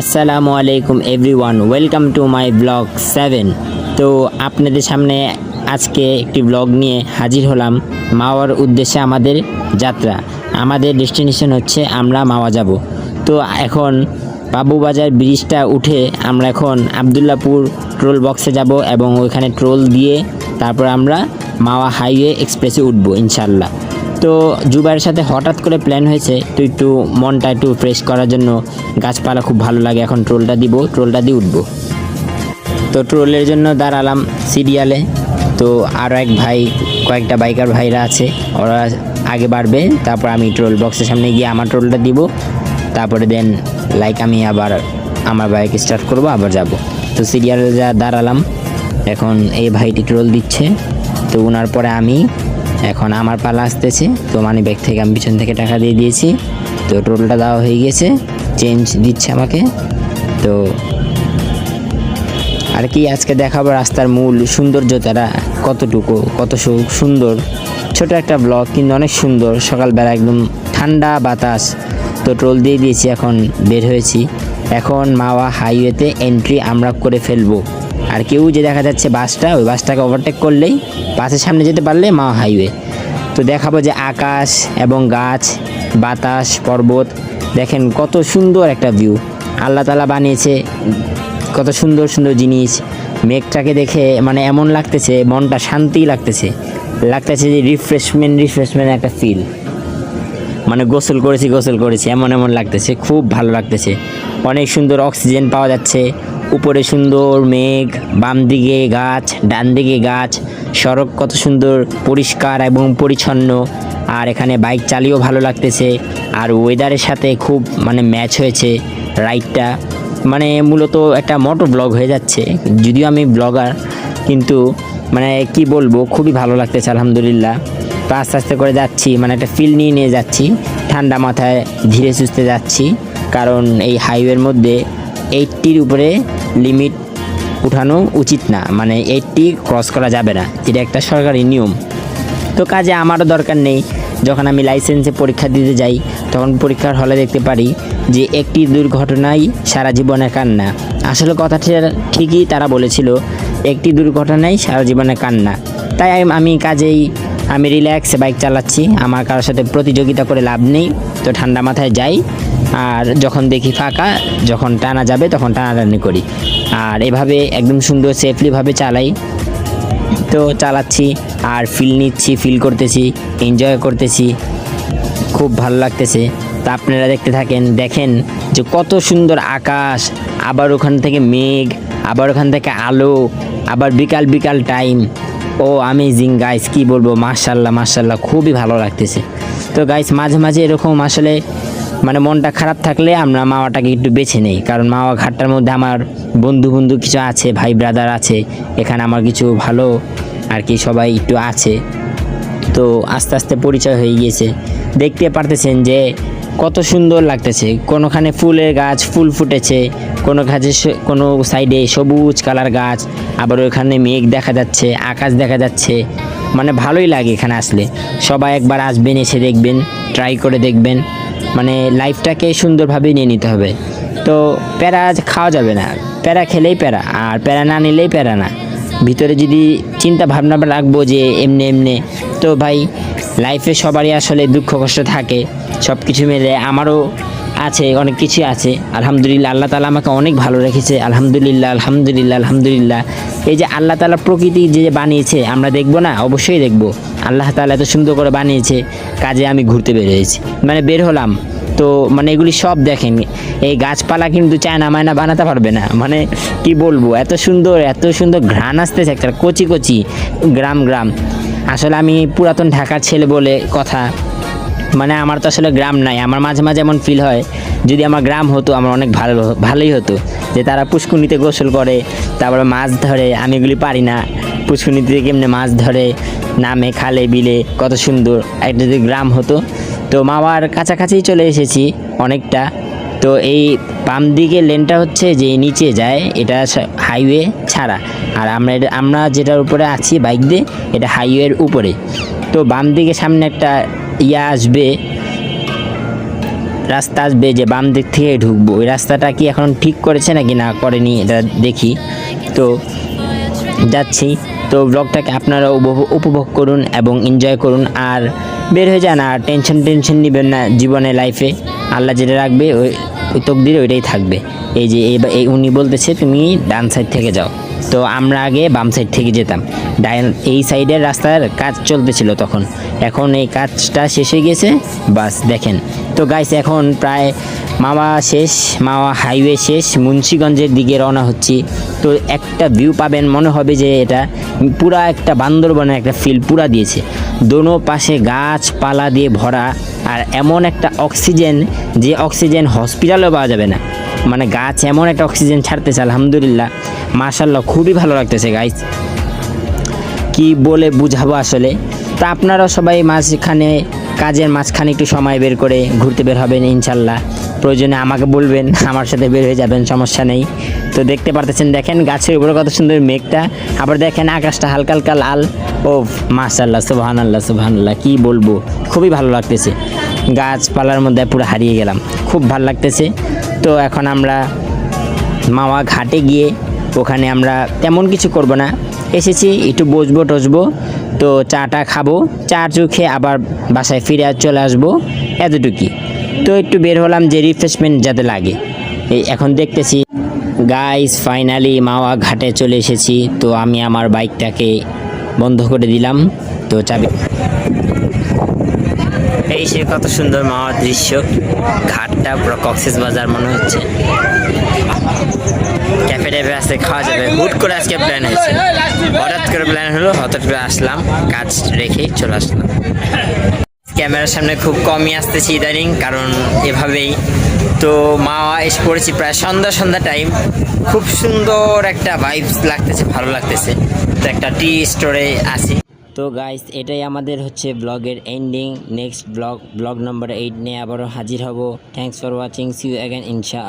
আসসালামু আলাইকুম everyone, welcome to my blog seven. তো আপনাদের সামনে আজকে একটি ব্লগ নিয়ে হাজির হলাম মাওয়ার উদ্দেশ্যে আমাদের যাত্রা। আমাদের ডেস্টিনেশন হচ্ছে আমরা মাওয়া যাব। তো এখন বাবুবাজার ব্রিজটা উঠে আমরা এখন আবদুল্লাপুর ট্রোল বক্সে যাব এবং ওইখানে ট্রোল দিয়ে তারপর আমরা মাওয়া হাইওয়ে এক্সপ্রেসে উঠবো ইনশাল্লাহ তো জুবাইয়ের সাথে হঠাৎ করে প্ল্যান হয়েছে, তো একটু মনটা একটু ফ্রেশ করার জন্য গাছপালা খুব ভালো লাগে, এখন ট্রোলটা দিব ট্রোলটা দিয়ে উঠবো। তো ট্রোলের জন্য দাঁড়ালাম সিরিয়ালে তো আরও এক ভাই, কয়েকটা বাইকার ভাইরা আছে, ওরা আগে বাড়বে, তারপর আমি ট্রোল বক্সের সামনে গিয়ে আমার ট্রোলটা দিব, তারপরে দেন লাইক আমি আবার আমার বাইক স্টার্ট করব, আবার যাব। তো সিরিয়ালে যা দাঁড়ালাম, এখন এই ভাইটি ট্রোল দিচ্ছে, তো ওনার পরে আমি এখন আমার পালা আসতেছে। তো মানি ব্যাগ থেকে আমি পিছন থেকে টাকা দিয়ে দিয়েছি। তো টোলটা দেওয়া হয়ে গেছে। চেঞ্জ দিচ্ছে আমাকে। তো আর কি আজকে দেখাবো রাস্তার মূল সৌন্দর্যতারা কতটুকু, কত সুন্দর। ছোট একটা ব্লগ কিন্তু অনেক সুন্দর। সকালবেলা একদম ঠান্ডা বাতাস। তো টোল দিয়ে দিয়েছি, এখন বের হয়েছি। এখন মাওয়া হাইওয়েতে এন্ট্রি আমরা করে ফেলব। আর কেউ যে দেখা যাচ্ছে বাসটা, ওই বাসটাকে ওভারটেক করলেই বাসের সামনে যেতে পারলে মা হাইওয়ে তো দেখাবো যে আকাশ এবং গাছ, বাতাস, পর্বত, দেখেন কত সুন্দর একটা ভিউ আল্লাহ তালা বানিয়েছে কত সুন্দর সুন্দর জিনিস। মেঘটাকে দেখে মানে এমন লাগতেছে, মনটা শান্তি লাগতেছে। লাগতেছে যে রিফ্রেশমেন্ট রিফ্রেশমেন্ট একটা ফিল মানে গোসল করেছি গোসল করেছি, এমন এমন লাগতেছে, খুব ভালো লাগতেছে। অনেক সুন্দর অক্সিজেন পাওয়া যাচ্ছে। উপরে সুন্দর মেঘ, বাম দিকে গাছ, ডান দিকে গাছ, সড়ক কত সুন্দর, পরিষ্কার এবং পরিচ্ছন্ন। আর এখানে বাইক চালিয়েও ভালো লাগতেছে। আর ওয়েদারের সাথে খুব মানে ম্যাচ হয়েছে রাইডটা মানে মূলত একটা মোটর ব্লগ হয়ে যাচ্ছে। যদিও আমি ব্লগার কিন্তু মানে কি বলব, খুবই ভালো লাগতেছে, আলহামদুলিল্লাহ। তো আস্তে আস্তে করে যাচ্ছি মানে একটা ফিল নিয়ে নিয়ে যাচ্ছি। ঠান্ডা মাথায় ধীরে সুস্থে যাচ্ছি, কারণ এই হাইওয়ের মধ্যে এইটটির উপরে লিমিট উঠানো উচিত না। মানে এইটটি ক্রস করা যাবে না। এটা একটা সরকারি নিয়ম। তো কাজে আমারও দরকার নেই। যখন আমি লাইসেন্সে পরীক্ষা দিতে যাই, তখন পরীক্ষার হলে দেখতে পারি যে একটি দুর্ঘটনাই সারা জীবনের কান্না। আসলে কথাটা ঠিকই তারা বলেছিল, একটি দুর্ঘটনাই সারা জীবনের কান্না। তাই আমি কাজেই আমি রিল্যাক্সে বাইক চালাচ্ছি। আমার কারোর সাথে প্রতিযোগিতা করে লাভ নেই। তো ঠান্ডা মাথায় যাই। আর যখন দেখি ফাঁকা, যখন টানা যাবে, তখন টানাটানি করি। আর এভাবে একদম সুন্দর সেফলিভাবে চালাই। তো চালাচ্ছি, আর ফিল নিচ্ছি ফিল করতেছি এনজয় করতেছি। খুব ভালো লাগতেছে। তা আপনারা দেখতে থাকেন, দেখেন যে কত সুন্দর আকাশ, আবার ওখান থেকে মেঘ, আবার ওখান থেকে আলো, আবার বিকাল বিকাল টাইম ও আমেজিং গাইস কি বলব? মার্শাল্লাহ মার্শাল্লাহ খুবই ভালো লাগতেছে। তো গাইস মাঝে মাঝে এরকম আসলে মানে মনটা খারাপ থাকলে আমরা মাওয়াটাকে একটু বেছে নেই। কারণ মাওয়া ঘাটটার মধ্যে আমার বন্ধু বন্ধু কিছু আছে, ভাই ব্রাদার আছে, এখানে আমার কিছু ভালো আর কি সবাই একটু আছে। তো আস্তে আস্তে পরিচয় হয়ে গিয়েছে। দেখতে পারতেছেন যে কত সুন্দর লাগতেছে। কোনোখানে ফুলের গাছ, ফুল ফুটেছে, কোনো গাছে কোনো সাইডে সবুজ কালার গাছ, আবার ওখানে মেঘ দেখা যাচ্ছে, আকাশ দেখা যাচ্ছে। মানে ভালোই লাগে এখানে আসলে। সবাই একবার আসবেন, এসে দেখবেন ট্রাই করে দেখবেন। মানে লাইফটাকে সুন্দরভাবে নিয়ে নিতে হবে। তো প্যারা খাওয়া যাবে না। প্যারা খেলেই প্যারা, আর প্যারা না নিলেই প্যারা না। ভিতরে যদি চিন্তা ভাবনা রাখব যে এমনি এমনি, তো ভাই লাইফে সবারই আসলে দুঃখ কষ্ট থাকে। সব কিছু মিলে আমারও আছে, অনেক কিছু আছে। আলহামদুলিল্লাহ, আল্লাহ তালা আমাকে অনেক ভালো রেখেছে। আলহামদুলিল্লাহ আলহামদুলিল্লাহ আলহামদুলিল্লাহ। এই যে আল্লাহ তালা প্রকৃতি যে বানিয়েছে, আমরা দেখব না? অবশ্যই দেখব। আল্লাহ তালা এত সুন্দর করে বানিয়েছে, কাজে আমি ঘুরতে বের হয়েছি মানে বের হলাম, তো মানে এগুলি সব দেখেন, এই গাছপালা কিন্তু চায়না মায়না বানাতে পারবে না। মানে কি বলব, এত সুন্দর এত সুন্দর ঘ্রাণ আসতেছে একটা কচি কচি গ্রাম গ্রাম। আসলে আমি পুরাতন ঢাকার ছেলে বলে কথা মানে আমার তো আসলে গ্রাম নাই। আমার মাঝে মাঝে এমন ফিল হয়, যদি আমার গ্রাম হতো, আমার অনেক ভালো, ভালোই হতো। যে তারা পুষ্কুনিতে গোসল করে, তারপরে মাছ ধরে, আমি এগুলি পারি না। পুষ্কুনিতে কেমনে মাছ ধরে, নামে, খালে, বিলে, কত সুন্দর একটা যদি গ্রাম হতো। তো মামার কাছাকাছি চলে এসেছি অনেকটা। তো এই বাম দিকে লেনটা হচ্ছে যে নিচে যায়, এটা হাইওয়ে ছাড়া। আর আমরা আমরা যেটার উপরে আছি বাইক দিয়ে, এটা হাইওয়ের উপরে। তো বাম দিকে সামনে একটা ইয়া আসবে, রাস্তা আসবে যে বাম দিক থেকে ঢুকবো। ওই রাস্তাটা কি এখন ঠিক করেছে নাকি না করেনি, এটা দেখি। তো যাচ্ছি। তো ব্লগটাকে আপনারা উপভোগ- করুন এবং এনজয় করুন। আর বের হয়ে যান আর টেনশন টেনশন নেবেন না জীবনে লাইফে আল্লাহ যেটা রাখবে, ওই তকদিরে ওইটাই থাকবে। এই যে এই উনি বলতেছে, তুমি ডান সাইড থেকে যাও। তো আমরা আগে বাম সাইড থেকে যেতাম। ডান এই সাইডের রাস্তার কাজ চলতেছিল তখন। এখন এই কাজটা শেষ হয়ে গেছে, বাস দেখেন। তো গাইস এখন প্রায় মাওয়া শেষ মাওয়া হাইওয়ে শেষ, মুন্সিগঞ্জের দিকে রওনা হচ্ছি। তো একটা ভিউ পাবেন, মনে হবে যে এটা পুরা একটা বান্দরবনের একটা ফিল পুরা দিয়েছে। দোনো পাশে গাছপালা দিয়ে ভরা, আর এমন একটা অক্সিজেন যে অক্সিজেন হসপিটালেও পাওয়া যাবে না। মানে গাছ এমন একটা অক্সিজেন ছাড়তেছে, আলহামদুলিল্লাহ। মাশাল্লাহ খুবই ভালো লাগতেছে গাইস কি বলে বুঝাবো আসলে? তা আপনারা সবাই মাঝখানে, কাজের মাঝখানে একটু সময় বের করে ঘুরতে বের হবেন ইনশাল্লাহ। প্রয়োজনে আমাকে বলবেন, আমার সাথে বের হয়ে যাবেন, সমস্যা নেই। তো দেখতে পারতেছেন, দেখেন গাছের উপরে কত সুন্দর মেঘটা। আবার দেখেন আকাশটা হালকা হালকা লাল। ও মাশাল্লাহ সুবাহান আল্লাহ সুবাহান আল্লাহ কী বলব? খুবই ভালো লাগতেছে। গাছপালার মধ্যে পুরো হারিয়ে গেলাম। খুব ভালো লাগতেছে। তো এখন আমরা মাওয়া ঘাটে গিয়ে ওখানে আমরা তেমন কিছু করব না। এসেছি, একটু বসবো, টসবো, তো চাটা খাব চা চু খেয়ে আবার বাসায় ফিরে চলে আসব, এতটুকুই। তো একটু বের হলাম যে রিফ্রেশমেন্ট যাতে লাগে। এই এখন দেখতেছি গাইস ফাইনালি মাওয়া ঘাটে চলে এসেছি, তো আমি আমার বাইকটাকে বন্ধ করে দিলাম, তো চাবি এই সে কত সুন্দর মাওয়ার দৃশ্য, ঘাটটা পুরো কক্সেস বাজার মনে হচ্ছে। ক্যাফে ট্যাফে আসতে খাওয়া যাবে। হুট করে আজকে প্ল্যান হয়েছে। হঠাৎ করে প্ল্যান হলো, হঠাৎ করে আসলাম, কাজ রেখে চলে আসলাম। ক্যামেরার সামনে খুব কমই আসতেছি ইদানিং, কারণ এভাবেই। তো মা এসে পড়েছি প্রায় সন্ধ্যা সন্ধ্যা টাইম খুব সুন্দর একটা ভাইবস লাগতেছে, ভালো লাগতেছে। তো একটা টি স্টোরে আছি। তো গাইস এটাই আমাদের হচ্ছে ব্লগের ending next blog blog number eight নিয়ে আবারও হাজির হব। Thanks for watching see you again ইনশা